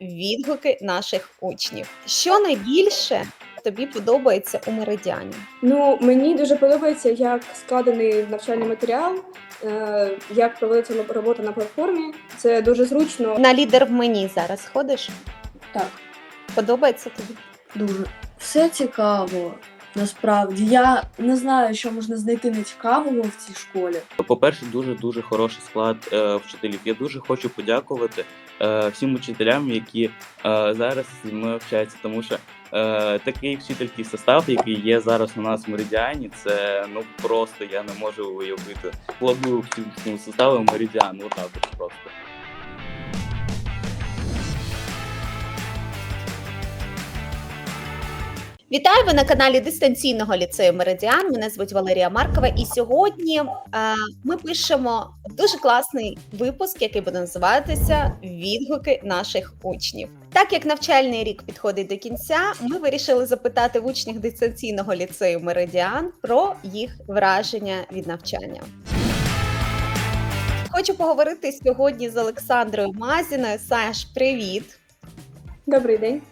відгуки наших учнів. Що найбільше тобі подобається у меридіані? Ну, мені дуже подобається, як складений навчальний матеріал, е, як проводиться робота на платформі. Це дуже зручно. На лідер в мені зараз ходиш? Так, Подобається тобі? дуже. Все цікаво. Насправді я не знаю, що можна знайти нецікавого в цій школі. По-перше, дуже дуже хороший склад е, вчителів. Я дуже хочу подякувати е, всім учителям, які е, зараз мною вчаться, тому що е, такий вчительський состав, який є зараз у нас в Меридіані, це ну просто я не можу уявити. Планую всім цим составом Меридіан, отак от просто. Вітаю ви на каналі дистанційного ліцею Меридіан. Мене звуть Валерія Маркова, і сьогодні е, ми пишемо дуже класний випуск, який буде називатися Відгуки наших учнів. Так як навчальний рік підходить до кінця, ми вирішили запитати в учнів дистанційного ліцею Меридіан про їх враження від навчання. Хочу поговорити сьогодні з Олександрою Мазіною. Саш, привіт! Добрий день.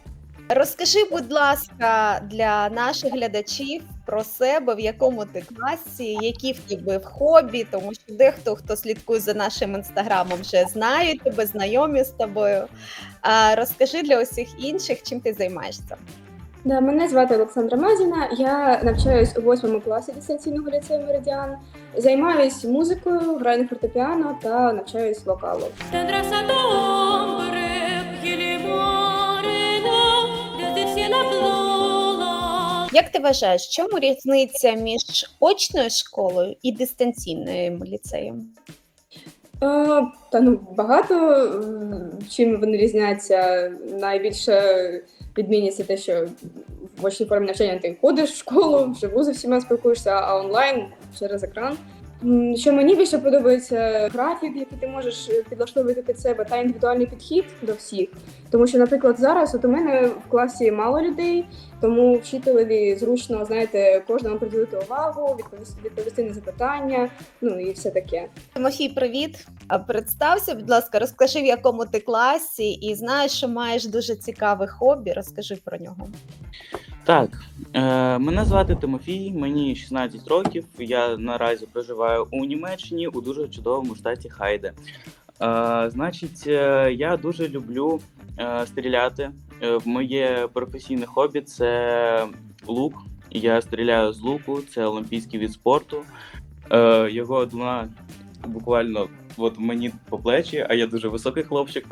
Розкажи, будь ласка, для наших глядачів про себе, в якому ти класі, які в тебе в хобі, тому що дехто, хто слідкує за нашим інстаграмом, вже знають тебе, знайомі з тобою. А розкажи для усіх інших, чим ти займаєшся. Да, мене звати Олександра Мазіна. Я навчаюсь у восьмому класі дистанційного ліцею Меридіан. Займаюсь музикою, граю на фортепіано та навчаюсь вокалу. Як ти вважаєш, в чому різниця між очною школою і дистанційним ліцеєм? Е, та ну багато чим вони різняться. Найбільше відмінність те, що в очній формі навчання ти ходиш в школу, вживу з всіма спілкуєшся, а онлайн через екран. Що мені більше подобається графік, який ти можеш е, підлаштовувати під себе, та індивідуальний підхід до всіх. Тому що, наприклад, зараз от у мене в класі мало людей, тому вчителеві зручно, знаєте, кожному приділити увагу, відповісти, відповісти на запитання, ну і все таке. Тимофій, привіт. Представся, будь ласка, розкажи, в якому ти класі, і знаєш, що маєш дуже цікаве хобі. Розкажи про нього. Так, е, мене звати Тимофій, мені 16 років. Я наразі проживаю у Німеччині у дуже чудовому штаті Хайде. Е, значить, е, я дуже люблю е, стріляти. Е, моє професійне хобі це лук. Я стріляю з луку, це олімпійський від спорту. Е, його длина буквально от мені по плечі, а я дуже високий хлопчик,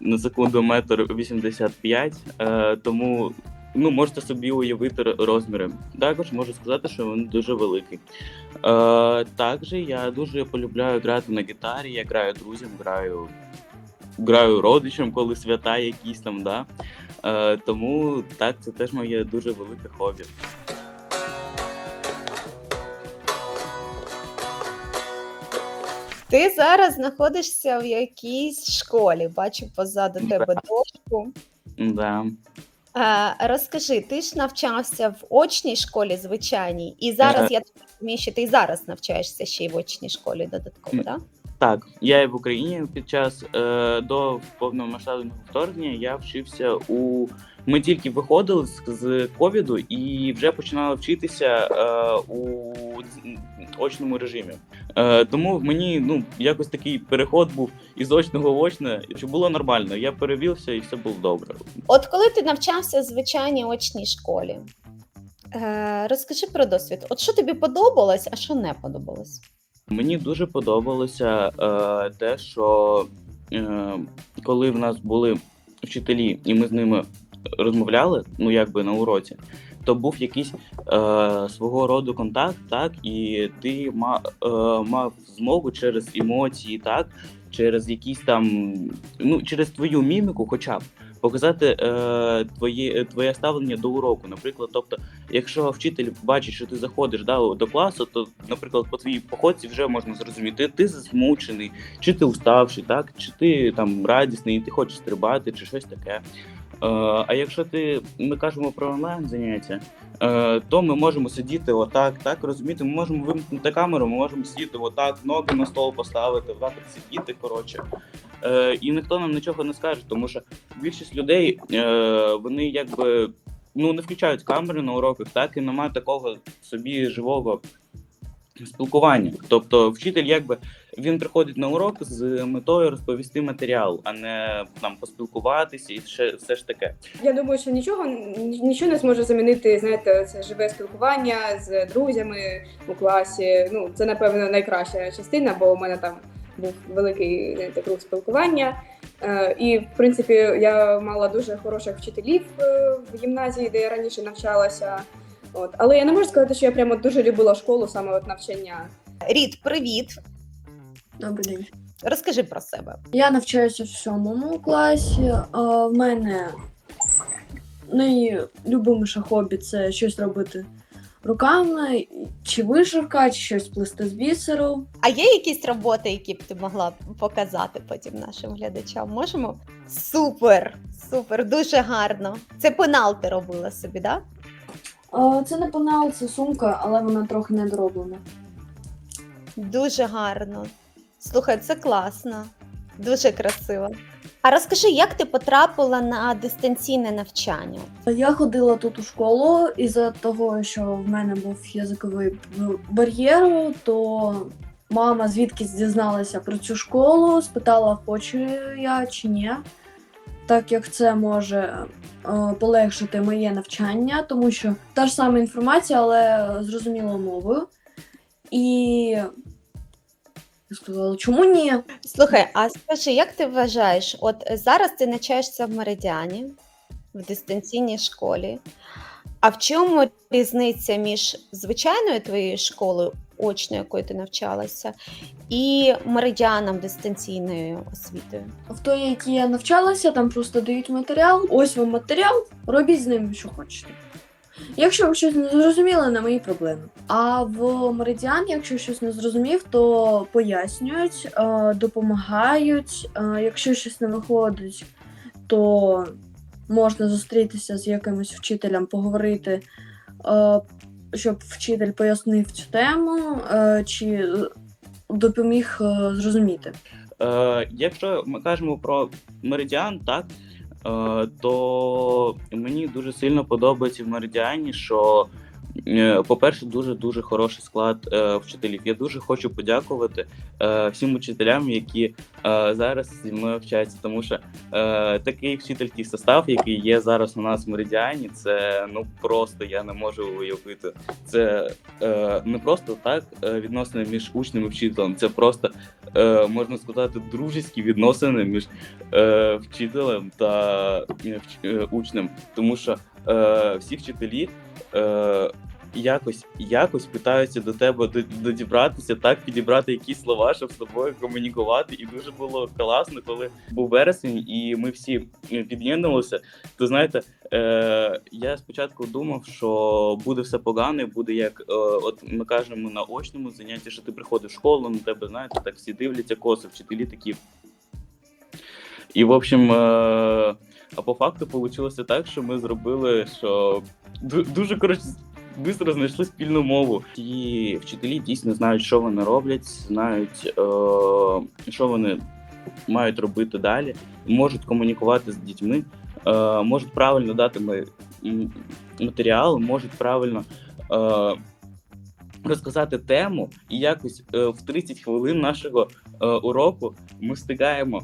на секунду метр 85, е, тому ну, можете собі уявити розміри. Також можу сказати, що він дуже великий. Е, також я дуже полюбляю грати на гітарі, я граю друзям, граю, граю родичам, коли свята якісь там, да. Е, тому так, це теж моє дуже велике хобі. Ти зараз знаходишся в якійсь школі. Бачу позаду тебе дошку. Да. Розкажи, ти ж навчався в очній школі звичайній, і зараз я так розумію, що ти і зараз навчаєшся ще й в очній школі додатково, так? Так, я і в Україні під час е, до повномасштабного вторгнення я вчився у. Ми тільки виходили з, з ковіду і вже починали вчитися е, у очному режимі. Е, тому мені ну якось такий переход був із очного в очне, що було нормально. Я перевівся і все було добре. От коли ти навчався в звичайній очній школі, е, розкажи про досвід. От що тобі подобалось, а що не подобалось? Мені дуже подобалося е, те, що е, коли в нас були вчителі, і ми з ними розмовляли, ну якби на уроці, то був якийсь е, свого роду контакт, так, і ти ма, е, мав змогу через емоції, так, через якісь там, ну, через твою міміку, хоча б. Показати е, твоє, твоє ставлення до уроку. Наприклад, тобто, якщо вчитель бачить, що ти заходиш да, до класу, то, наприклад, по твоїй походці вже можна зрозуміти, ти засмучений, чи ти уставший, так, чи ти там радісний, і ти хочеш стрибати, чи щось таке. А якщо ти ми кажемо про онлайн заняття, е, то ми можемо сидіти отак, так розумієте, ми можемо вимкнути камеру, ми можемо сидіти отак, ноги на стол поставити, отак сидіти. Коротше. Е, І ніхто нам нічого не скаже, тому що більшість людей е, вони якби ну не включають камери на уроках, так і немає такого собі живого спілкування. Тобто, вчитель, якби він приходить на урок з метою розповісти матеріал, а не там поспілкуватися і ще все ж таке. Я думаю, що нічого нічого не зможе замінити, знаєте, це живе спілкування з друзями у класі. Ну, це напевно найкраща частина, бо у мене там був великий круг спілкування. Е, і в принципі я мала дуже хороших вчителів е, в гімназії, де я раніше навчалася. От, але я не можу сказати, що я прямо дуже любила школу, саме от навчання. Рід, привіт. Добрий день. Розкажи про себе. Я навчаюся в сьомому класі. А, в мене найлюбиміше хобі це щось робити руками, чи вишивка, чи щось плести з бісеру. А є якісь роботи, які б ти могла показати потім нашим глядачам? Можемо? Супер! Супер, дуже гарно. Це пенал ти робила собі, так? А, це не пенал, це сумка, але вона трохи недороблена. Дуже гарно. Слухай, це класно, дуже красиво. А розкажи, як ти потрапила на дистанційне навчання? Я ходила тут у школу із-за того, що в мене був язиковий бар'єр, то мама звідкись дізналася про цю школу, спитала, хочу я чи ні. Так як це може е, полегшити моє навчання, тому що та ж сама інформація, але зрозумілою мовою. І я сказала, чому ні? Слухай, а скажи, як ти вважаєш, от зараз ти навчаєшся в Меридіані, в дистанційній школі. А в чому різниця між звичайною твоєю школою, очною, якою ти навчалася, і меридіаном дистанційною освітою? В той, якій я навчалася, там просто дають матеріал. Ось вам матеріал, робіть з ним, що хочете. Якщо ви щось не зрозуміли, не мої проблеми. А в Меридіан, якщо щось не зрозумів, то пояснюють, е, допомагають. Е, Якщо щось не виходить, то можна зустрітися з якимось вчителем, поговорити, е, щоб вчитель пояснив цю тему е, чи допоміг е, зрозуміти. Е, якщо ми кажемо про меридіан, так то мені дуже сильно подобається в меридіані, що, по-перше, дуже дуже хороший склад е, вчителів. Я дуже хочу подякувати е, всім учителям, які е, зараз зі мною вчаться, тому що е, такий вчительський состав, який є зараз у нас в меридіані, це ну просто я не можу уявити. Це е, не просто так е, відносини між учнем і вчителем, це просто е, можна сказати, дружеські відносини між е, вчителем та е, е, учнем, тому що е, всі вчителі е, якось, якось питаються до тебе додібратися, так підібрати якісь слова, щоб з тобою комунікувати. І дуже було класно, коли був вересень, і ми всі е, під'єднувалися. То знаєте, е, я спочатку думав, що буде все погано, буде як е, от ми кажемо на очному занятті, що ти приходиш в школу, на тебе знаєте, так всі дивляться коси, вчителі такі. І, в общем, е, а по факту вийшло так, що ми зробили, що дуже коротше. Бистро знайшли спільну мову. Ті вчителі дійсно знають, що вони роблять, знають, е, що вони мають робити далі, можуть комунікувати з дітьми, е, можуть правильно дати матеріал, можуть правильно е, розказати тему, і якось е, в 30 хвилин нашого е, уроку ми встигаємо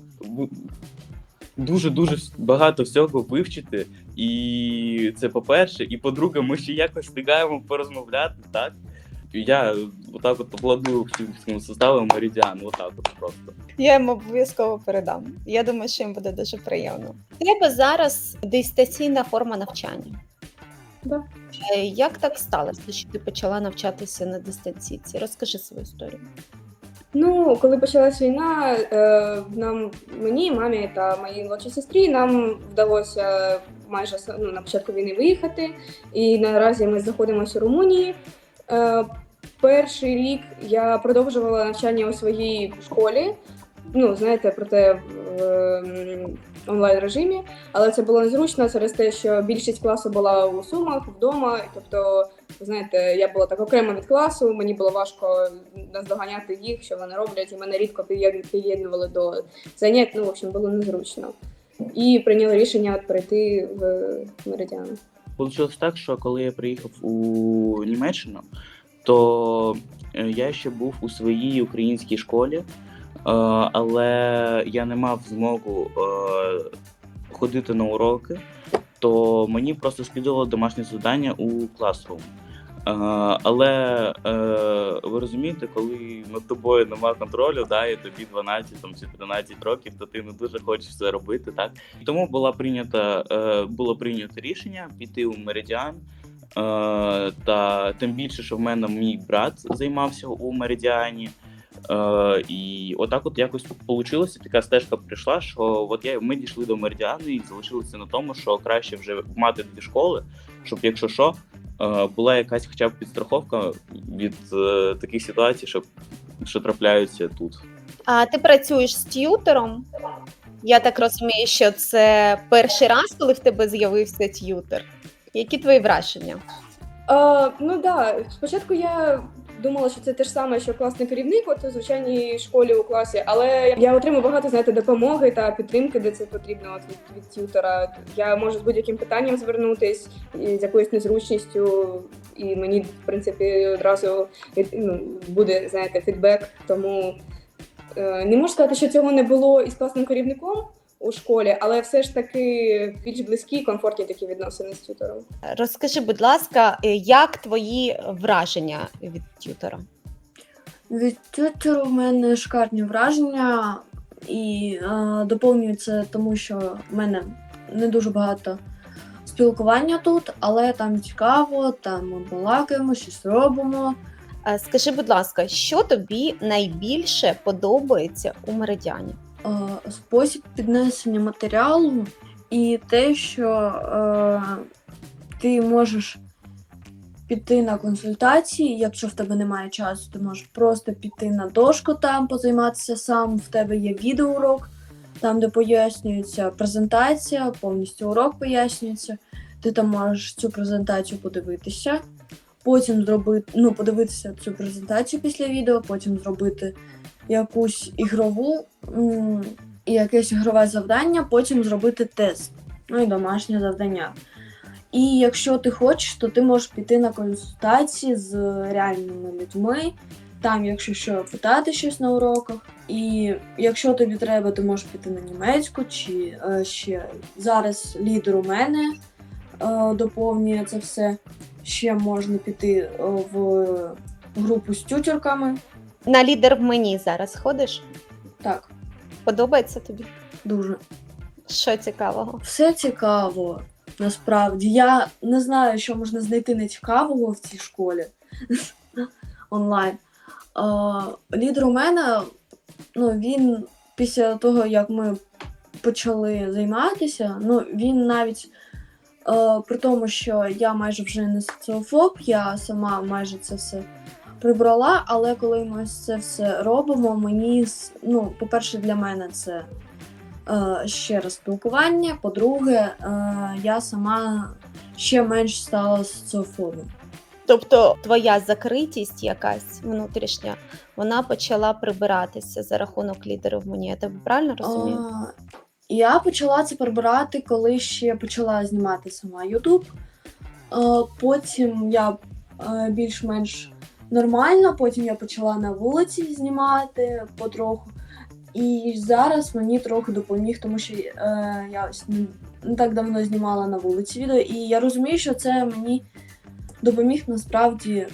дуже-дуже багато всього вивчити. І це по-перше, і по-друге, ми ще якось встигаємо порозмовляти, так? Я отак от аплодую вчительському составу Меридіан, отак от просто. Я їм обов'язково передам. Я думаю, що їм буде дуже приємно. У тебе зараз дистанційна форма навчання. Да. Е, Як так сталося, що ти почала навчатися на дистанційці? Розкажи свою історію. Ну, коли почалась війна, е, нам мені, мамі та моїй молодшій сестрі нам вдалося майже ну, на початку війни виїхати. І наразі ми знаходимося у Румунії. Е, перший рік я продовжувала навчання у своїй школі. Ну, знаєте, проте м, онлайн режимі, але це було незручно через те, що більшість класу була у Сумах вдома. Тобто, знаєте, я була так окремо від класу, мені було важко наздоганяти їх, що вони роблять, і мене рідко під'єднували до занять. Ну, в общем, було незручно. І прийняли рішення от перейти в меридіан. Получилось так, що коли я приїхав у Німеччину, то е, я ще був у своїй українській школі, е, але я не мав змогу е, ходити на уроки, то мені просто скидало домашнє завдання у Classroom. Е, Але е, ви розумієте, коли над тобою немає контролю, да, і тобі 12 там, чи 13 років, то ти не дуже хочеш це робити. Так? Тому була прийнята, е, було прийнято рішення піти у Меридіан. Та тим більше, що в мене мій брат займався у Меридіані. Е, і отак от якось вийшло, така стежка прийшла, що от я, ми дійшли до Меридіану і залишилися на тому, що краще вже мати дві школи, щоб якщо що, е, була якась хоча б підстраховка від е, таких ситуацій, що, що трапляються тут. А ти працюєш з т'ютером? Я так розумію, що це перший раз, коли в тебе з'явився т'ютер. Які твої враження? А, ну да, спочатку я думала, що це те ж саме, що класний керівник, от у звичайній школі у класі, але я отримую багато знаєте, допомоги та підтримки, де це потрібно от від, від т'ютера. Я можу з будь-яким питанням звернутись з якоюсь незручністю, і мені, в принципі, одразу ну, буде знаєте, фідбек. Тому е, не можу сказати, що цього не було із класним керівником. У школі, але все ж таки більш близькі, і комфортні такі відносини з тютором. Розкажи, будь ласка, е, як твої враження від т'ютера? Від тютеру в мене шикарні враження і е, доповнюю це тому, що в мене не дуже багато спілкування тут, але там цікаво, там ми балакаємо, щось робимо. Е, Скажи, будь ласка, що тобі найбільше подобається у меридіані? Е, спосіб піднесення матеріалу і те, що е, ти можеш піти на консультації, якщо в тебе немає часу, ти можеш просто піти на дошку там, позайматися сам. В тебе є відеоурок, там, де пояснюється презентація, повністю урок пояснюється. Ти там можеш цю презентацію подивитися, потім зробити, ну, подивитися цю презентацію після відео, потім зробити якусь ігрову, якесь ігрове завдання, потім зробити тест, ну і домашнє завдання. І якщо ти хочеш, то ти можеш піти на консультації з реальними людьми, там, якщо що, питати щось на уроках. І якщо тобі треба, ти можеш піти на німецьку, чи е, ще зараз лідер у мене е, доповнює це все. Ще можна піти е, в групу з тютюрками. На лідер в мені зараз ходиш? Так, Подобається тобі? дуже. Що цікавого? Все цікаво, насправді. Я не знаю, що можна знайти нецікавого в цій школі онлайн. А, лідер у мене, ну, він після того, як ми почали займатися, ну, він навіть. е, При тому, що я майже вже не соціофоб, я сама майже це все прибрала, але коли ми це все робимо, мені, ну, по-перше, для мене це е, ще раз спілкування. По-друге, е, я сама ще менш стала соціофобом. Тобто твоя закритість якась внутрішня, вона почала прибиратися за рахунок лідера в мені. Я тебе правильно розумію? А, я почала це прибирати, коли ще почала знімати сама YouTube. А, потім я е, більш-менш нормально, потім я почала на вулиці знімати потроху. І зараз мені трохи допоміг, тому що е, я ось не, так давно знімала на вулиці відео, і я розумію, що це мені допоміг насправді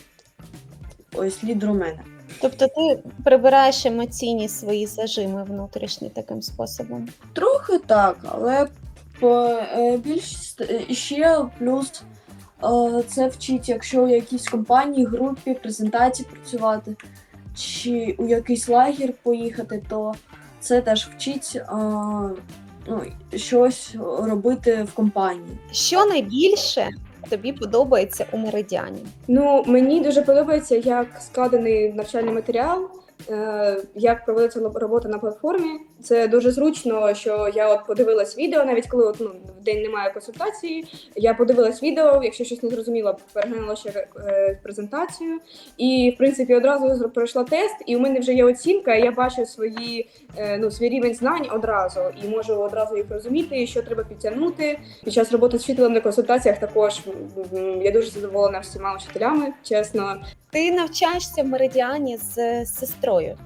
ось лідер у мене. Тобто ти прибираєш емоційні свої зажими внутрішні таким способом. Трохи так, але по, е, більш ст- ще плюс е, це вчить, якщо у якійсь компанії, групі, презентації працювати, чи у якийсь лагір поїхати, то це теж вчить е, ну, щось робити в компанії. Що найбільше тобі подобається у меридіані? Ну, мені дуже подобається, як складений навчальний матеріал. Е, як проводиться робота на платформі. Це дуже зручно, що я от подивилась відео, навіть коли от, ну, в день немає консультації. Я подивилась відео, якщо щось не зрозуміла, переглянула ще е, презентацію. І в принципі одразу пройшла тест, і у мене вже є оцінка. Я бачу свої е, ну, свій рівень знань одразу і можу одразу їх розуміти, що треба підтягнути. Під час роботи з вчителем на консультаціях також я дуже задоволена всіма вчителями, чесно. Ти навчаєшся в меридіані з сестрою.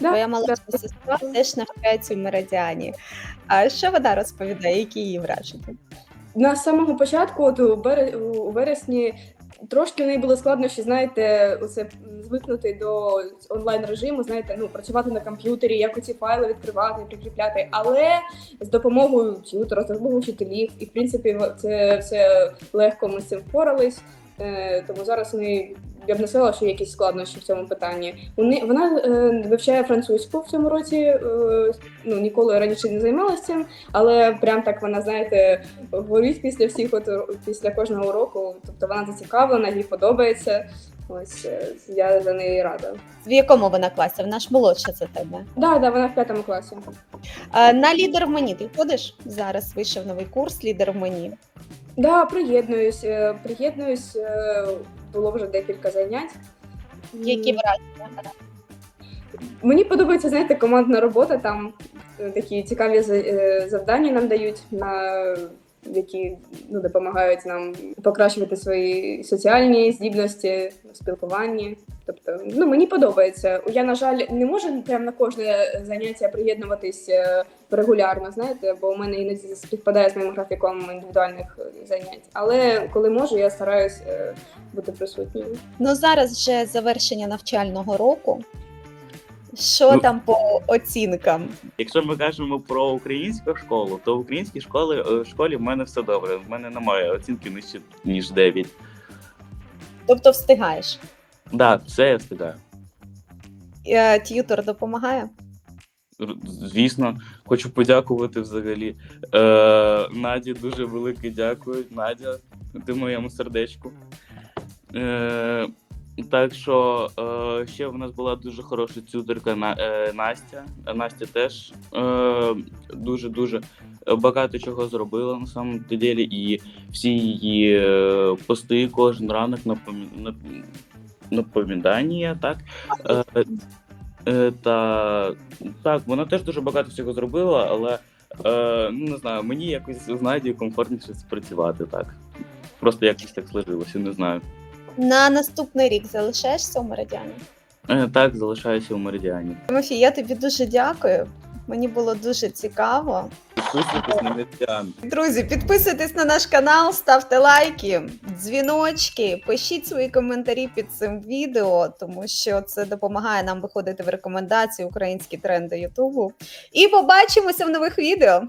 Да, Твоя молодша сестра теж навчається в меридіані. А що вона розповідає, які її враження? На самого початку, от у, вересні, трошки в неї було складно, ще знаєте, оце звикнути до онлайн режиму, знаєте, ну працювати на комп'ютері, як оці файли відкривати, прикріпляти. Але з допомогою тютера, з допомогою вчителів, і в принципі це все легко ми з цим впорались. Е, тому зараз у неї я б не сказала, що є якісь складнощі в цьому питанні. Вони вона е, вивчає французьку в цьому році. Е, ну ніколи раніше не займалася цим, але прям так вона, знаєте, горить після всіх от, після кожного уроку. Тобто вона зацікавлена, їй подобається. Ось я за неї рада. В якому вона класі? Вона ж молодша за тебе. Да, да, вона в п'ятому класі. А, на лідер в мені ти ходиш? Зараз вийшов новий курс лідер в мені. Да, приєднуюсь. е, Приєднуюсь. е, Було вже декілька занять. Які враження? Мені подобається, знаєте, командна робота. Там е, такі цікаві за- е, завдання нам дають, на які ну, допомагають нам покращувати свої соціальні здібності в спілкуванні. Тобто, ну мені подобається. Я, на жаль, не можу прям на кожне заняття приєднуватись е, регулярно, знаєте, бо у мене іноді співпадає з моїм графіком індивідуальних е, занять. Але коли можу, я стараюсь е, бути присутньою. Ну зараз вже завершення навчального року. Що Ну- там по оцінкам? Якщо ми кажемо про українську школу, то в українській школі, школі в мене все добре. В мене немає оцінки нижче, ніж 9. Тобто встигаєш? Так, все я встигаю. Е, Т'ютор допомагає? Звісно, хочу подякувати взагалі. Е, Наді дуже велике дякую. Надя, ти моєму сердечку. Е, так що е, ще в нас була дуже хороша цюдерка на, е, Настя. Настя теж е, дуже-дуже багато чого зробила на самом ділі, і всі її е, пости кожен ранок напомі... нап- напомідання, так. Е, Е, та так, вона теж дуже багато всього зробила, але е, ну не знаю, мені якось з Надією комфортніше спрацювати так. Просто якось так сложилося, не знаю. На наступний рік залишаєшся у меридіані? Е, так, залишаюся у Меридіані. Тимофій, я тобі дуже дякую. Мені було дуже цікаво. Підписуйтесь на Меридіан. Друзі, підписуйтесь на наш канал, ставте лайки, дзвіночки, пишіть свої коментарі під цим відео, тому що це допомагає нам виходити в рекомендації українські тренди Ютубу. І побачимося в нових відео.